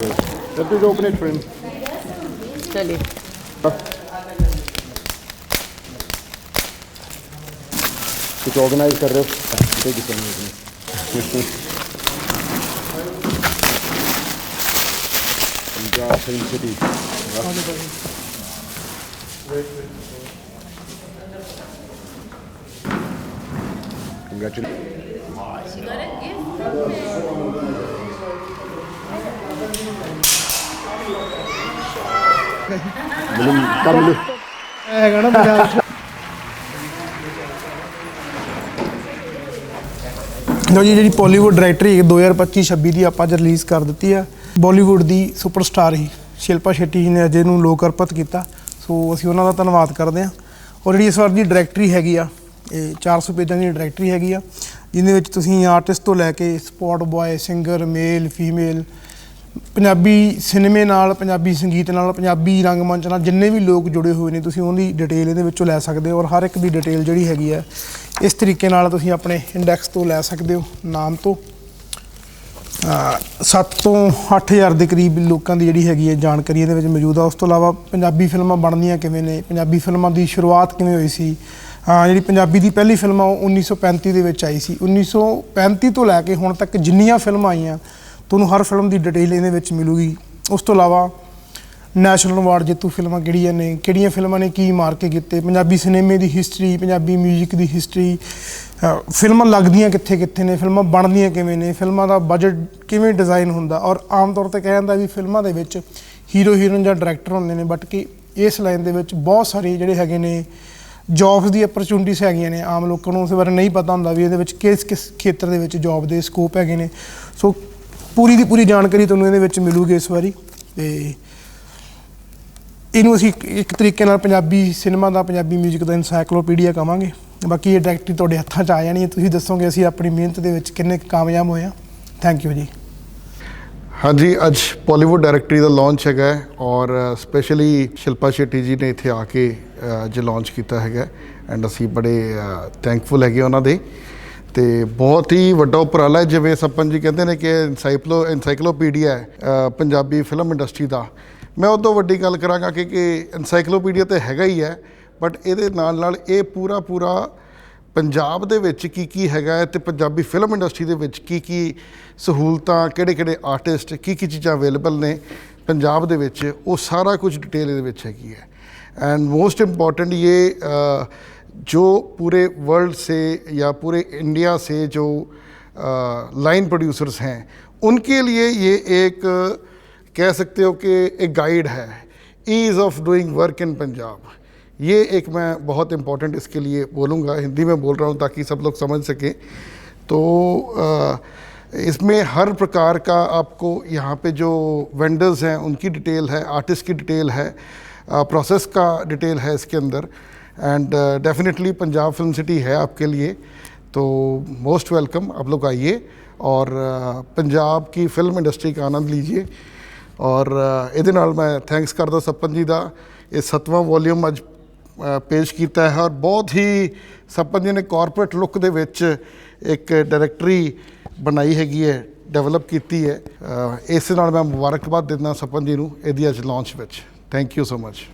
Let me open it for him. चलिए कुछ organise कर रहे हो Thank you so much. Punjab film city ਲੋ ਜੀ, ਜਿਹੜੀ ਪੋਲੀਵੁੱਡ ਡਾਇਰੈਕਟਰ ਹੀ 2025-26 ਦੀ ਆਪਾਂ ਅੱਜ ਰਿਲੀਜ਼ ਕਰ ਦਿੱਤੀ ਆ। ਬਾਲੀਵੁੱਡ ਦੀ ਸੁਪਰਸਟਾਰ ਹੀ ਸ਼ਿਲਪਾ ਸ਼ੈਟੀ ਜੀ ਨੇ ਅਜੇ ਨੂੰ ਲੋਕ ਅਰਪਿਤ ਕੀਤਾ। ਸੋ ਅਸੀਂ ਉਹਨਾਂ ਦਾ ਧੰਨਵਾਦ ਕਰਦੇ ਹਾਂ। ਔਰ ਜਿਹੜੀ ਇਸ ਵਾਰ ਦੀ ਡਾਇਰੈਕਟਰੀ ਹੈਗੀ ਆ, ਇਹ 400 ਪੇਜਾਂ ਦੀ ਡਾਇਰੈਕਟਰੀ ਹੈਗੀ ਆ, ਜਿਹਦੇ ਵਿੱਚ ਤੁਸੀਂ ਆਰਟਿਸਟ ਤੋਂ ਲੈ ਕੇ spot boy singer male female Punjabi ਸਿਨੇਮੇ ਨਾਲ, ਪੰਜਾਬੀ ਸੰਗੀਤ ਨਾਲ, ਪੰਜਾਬੀ ਰੰਗਮੰਚ ਨਾਲ ਜਿੰਨੇ ਵੀ ਲੋਕ ਜੁੜੇ ਹੋਏ ਨੇ, ਤੁਸੀਂ ਉਹਦੀ ਡਿਟੇਲ ਇਹਦੇ ਵਿੱਚੋਂ ਲੈ ਸਕਦੇ ਹੋ ਔਰ ਹਰ ਇੱਕ ਦੀ ਡਿਟੇਲ ਜਿਹੜੀ ਹੈਗੀ ਹੈ, ਇਸ ਤਰੀਕੇ ਨਾਲ ਤੁਸੀਂ ਆਪਣੇ ਇੰਡੈਕਸ ਤੋਂ ਲੈ ਸਕਦੇ ਹੋ, ਨਾਮ ਤੋਂ। 7 ਤੋਂ 8000 ਦੇ ਕਰੀਬ ਲੋਕਾਂ ਦੀ ਜਿਹੜੀ ਹੈਗੀ ਹੈ ਜਾਣਕਾਰੀ ਇਹਦੇ ਵਿੱਚ ਮੌਜੂਦ ਆ। ਉਸ ਤੋਂ ਇਲਾਵਾ ਪੰਜਾਬੀ ਫਿਲਮਾਂ ਬਣਦੀਆਂ ਕਿਵੇਂ ਨੇ, ਪੰਜਾਬੀ ਫਿਲਮਾਂ ਦੀ ਸ਼ੁਰੂਆਤ ਕਿਵੇਂ ਹੋਈ ਸੀ? ਹਾਂ ਜਿਹੜੀ ਪੰਜਾਬੀ ਦੀ ਪਹਿਲੀ ਫਿਲਮ ਆ, ਉਹ 1935 ਦੇ ਵਿੱਚ ਆਈ ਸੀ। 1935 ਤੋਂ ਲੈ ਕੇ ਹੁਣ ਤੱਕ ਜਿੰਨੀਆਂ ਫਿਲਮਾਂ ਆਈਆਂ ਤੁਹਾਨੂੰ ਹਰ ਫਿਲਮ ਦੀ ਡਿਟੇਲ ਇਹਦੇ ਵਿੱਚ ਮਿਲੂਗੀ। ਉਸ ਤੋਂ ਇਲਾਵਾ ਨੈਸ਼ਨਲ ਅਵਾਰਡ ਜੇਤੂ ਫਿਲਮਾਂ ਕਿਹੜੀਆਂ ਨੇ, ਕਿਹੜੀਆਂ ਫਿਲਮਾਂ ਨੇ ਕੀ ਮਾਰ ਕੇ ਕੀਤੇ, ਪੰਜਾਬੀ ਸਿਨੇਮੇ ਦੀ ਹਿਸਟਰੀ ਪੰਜਾਬੀ 뮤직 ਦੀ ਹਿਸਟਰੀ ਫਿਲਮਾਂ ਲੱਗਦੀਆਂ ਕਿੱਥੇ ਕਿੱਥੇ ਨੇ, ਫਿਲਮਾਂ ਬਣਦੀਆਂ ਕਿਵੇਂ ਨੇ, ਫਿਲਮਾਂ ਦਾ ਬਜਟ ਕਿਵੇਂ ਡਿਜ਼ਾਈਨ ਹੁੰਦਾ। ਔਰ ਆਮ ਤੌਰ ਤੇ ਕਿਹਾ ਜਾਂਦਾ ਵੀ ਫਿਲਮਾਂ ਦੇ ਵਿੱਚ ਹੀਰੋ ਹੀਰੋਇਨ ਜਾਂ ਡਾਇਰੈਕਟਰ ਹੁੰਦੇ ਨੇ ਬਟ ਕਿ ਇਸ ਲਾਈਨ ਦੇ ਵਿੱਚ ਬਹੁਤ ਸਾਰੇ ਜਿਹੜੇ ਹੈਗੇ ਨੇ ਜੌਬਸ ਦੀ ਅਪਰਚੂਨਿਟੀਜ਼ ਹੈਗੀਆਂ ਨੇ। ਆਮ ਲੋਕਾਂ ਨੂੰ ਉਸ ਬਾਰੇ ਨਹੀਂ ਪਤਾ ਹੁੰਦਾ ਵੀ ਇਹਦੇ ਵਿੱਚ ਕਿਸ ਕਿਸ ਖੇਤਰ ਦੇ ਵਿੱਚ ਜੌਬ ਦੇ ਸਕੋਪ ਹੈਗੇ ਨੇ। ਸੋ ਪੂਰੀ ਦੀ ਪੂਰੀ ਜਾਣਕਾਰੀ ਤੁਹਾਨੂੰ ਇਹਦੇ ਵਿੱਚ ਮਿਲੂਗੀ ਇਸ ਵਾਰੀ ਤੇ ਇਹਨੂੰ ਅਸੀਂ ਇੱਕ- ਤਰੀਕੇ ਨਾਲ ਪੰਜਾਬੀ ਸਿਨੇਮਾ ਦਾ, ਪੰਜਾਬੀ 뮤직 ਦਾ ਐਨਸਾਈਕਲੋਪੀਡੀਆ ਕਵਾਂਗੇ ਬਾਕੀ ਇਹ ਡਾਇਰੈਕਟਰੀ ਤੁਹਾਡੇ ਹੱਥਾਂ 'ਚ ਆ ਜਾਣੀ ਹੈ। ਤੁਸੀਂ ਦੱਸੋਗੇ ਅਸੀਂ ਆਪਣੀ ਮਿਹਨਤ ਦੇ ਵਿੱਚ ਕਿੰਨੇ ਕੁ ਕਾਮਯਾਬ ਹੋਏ ਆ ਥੈਂਕ ਯੂ ਜੀ। ਹਾਂਜੀ, ਅੱਜ ਪੋਲੀਵੁੱਡ ਡਾਇਰੈਕਟਰੀ ਦਾ ਲਾਂਚ ਹੈਗਾ ਔਰ ਸਪੈਸ਼ਲੀ ਸ਼ਿਲਪਾ ਸ਼ੇਟੀ ਜੀ ਨੇ ਇੱਥੇ ਆ ਕੇ ਜੇ ਅੱਜ ਲਾਂਚ ਕੀਤਾ ਹੈਗਾ ਐਂਡ ਅਸੀਂ ਬੜੇ ਥੈਂਕਫੁਲ ਹੈਗੇ ਉਹਨਾਂ ਦੇ। ਤੇ ਬਹੁਤ ਹੀ ਵੱਡਾ ਉਪਰਾਲਾ ਜਿਵੇਂ ਸੱਪਨ ਜੀ ਕਹਿੰਦੇ ਨੇ ਕਿ ਇਨਸਾਈਕਲੋ ਇਨਸਾਈਕਲੋਪੀਡੀਆ ਹੈ ਪੰਜਾਬੀ ਫਿਲਮ ਇੰਡਸਟਰੀ ਦਾ। ਮੈਂ ਉਦੋਂ ਵੱਡੀ ਗੱਲ ਕਰਾਂਗਾ ਕਿ ਕਿ ਇਨਸਾਈਕਲੋਪੀਡੀਆ ਤੇ ਹੈਗਾ ਹੀ ਹੈ ਬਟ ਇਹਦੇ ਨਾਲ ਨਾਲ ਇਹ ਪੂਰਾ ਪੂਰਾ ਪੰਜਾਬ ਦੇ ਵਿੱਚ ਕੀ ਕੀ ਹੈਗਾ ਤੇ ਪੰਜਾਬੀ ਫਿਲਮ ਇੰਡਸਟਰੀ ਦੇ ਵਿੱਚ ਕੀ ਕੀ ਸਹੂਲਤਾਂ ਕਿਹੜੇ ਕਿਹੜੇ ਆਰਟਿਸਟ ਕੀ ਕੀ ਚੀਜ਼ਾਂ ਅਵੇਲੇਬਲ ਨੇ ਪੰਜਾਬ ਦੇ ਵਿੱਚ, ਉਹ ਸਾਰਾ ਕੁਝ ਡਿਟੇਲ ਇਹਦੇ ਵਿੱਚ ਹੈਗੀ ਹੈ। ਐਂਡ ਮੋਸਟ ਇੰਪੋਰਟੈਂਟ ਇਹ जो पूरे वर्ल्ड से या पूरे इंडिया से जो लाइन प्रोड्यूसर्स हैं, उनके लिए ये एक, कह सकते हो कि एक गाइड है। Ease of doing work in Punjab ये एक मैं बहुत इम्पोर्टेंट इसके लिए बोलूँगा, हिंदी में बोल रहा हूँ ताकि सब लोग समझ सकें। तो इसमें हर प्रकार का आपको यहाँ पे जो वेंडर्स हैं, उनकी डिटेल है आर्टिस्ट की डिटेल है प्रोसेस का डिटेल है इसके अंदर। and definitely Punjab film city है आपके लिए तो मोस्ट वेलकम आप लोग आइए और अ, पंजाब की फिल्म इंडस्ट्री का आनंद लीजिए ਔਰ ਅ, ਇਹਦੇ ਨਾਲ ਮੈਂ ਥੈਂਕਸ ਕਰਦਾ ਸੱਪਨ ਜੀ ਦਾ ਇਹ ਸੱਤਵਾਂ ਵੋਲੀਅਮ ਅੱਜ ਅ, ਪੇਸ਼ ਕੀਤਾ ਹੈ ਔਰ ਬਹੁਤ ਹੀ ਸੱਪਨ ਜੀ ਨੇ ਕਾਰਪੋਰੇਟ ਲੁੱਕ ਦੇ ਵਿੱਚ ਇੱਕ ਡਾਇਰੈਕਟਰੀ ਬਣਾਈ ਹੈਗੀ ਹੈ ਡਿਵੈਲਪ ਕੀਤੀ ਹੈ ਅ, ਇਸ ਨਾਲ ਮੈਂ ਮੁਬਾਰਕਬਾਦ ਦਿੰਦਾ ਸੱਪਨ ਜੀ ਨੂੰ ਇਹਦੀ ਅੱਜ ਲਾਂਚ ਵਿੱਚ ਥੈਂਕ ਯੂ ਸੋ ਮਚ